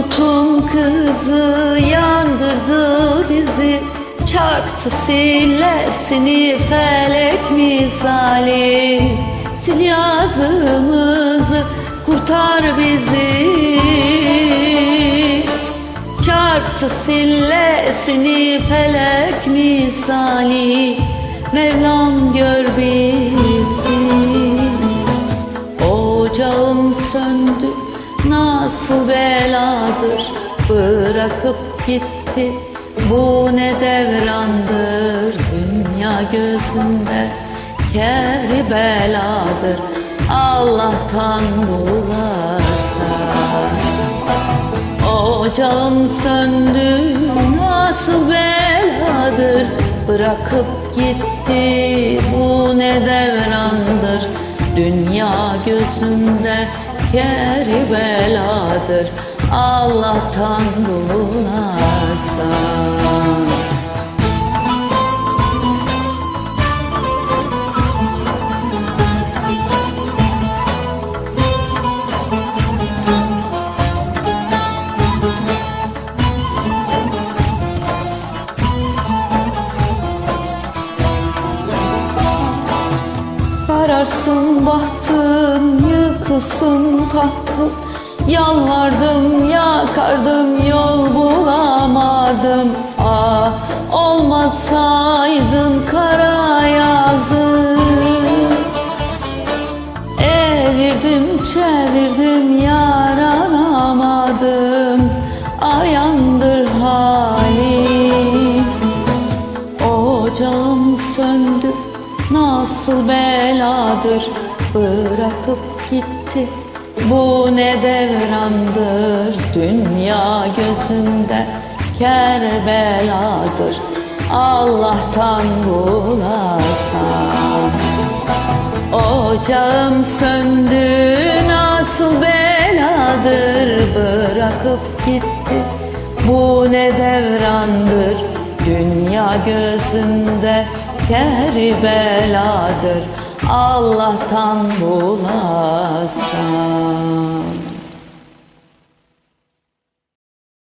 Ocağımızı yandırdı bizi. Çarptı sillesini felek misali. Sil yazımızı kurtar bizi. Çarptı sillesini felek misali. Mevlam gör bizi beladır Bırakıp gitti. Bu ne devrandır Dünya gözünde keri beladır. Allah'tan bulasa Ocağım söndü nasıl beladır? Bırakıp gitti bu ne devrandır? Dünya gözünde keri beladır Allah'tan bulunarsan Kararsın bahtın, yıkılsın tahtın. Yalvardım, yakardım, nasıl beladır Bırakıp gitti. Bu ne devrandır Dünya gözünde. Ker beladır Allah'tan bulasan Ocağım söndü nasıl beladır Bırakıp gitti. Bu ne devrandır Dünya gözünde keri beladır. Allah'tan bulasan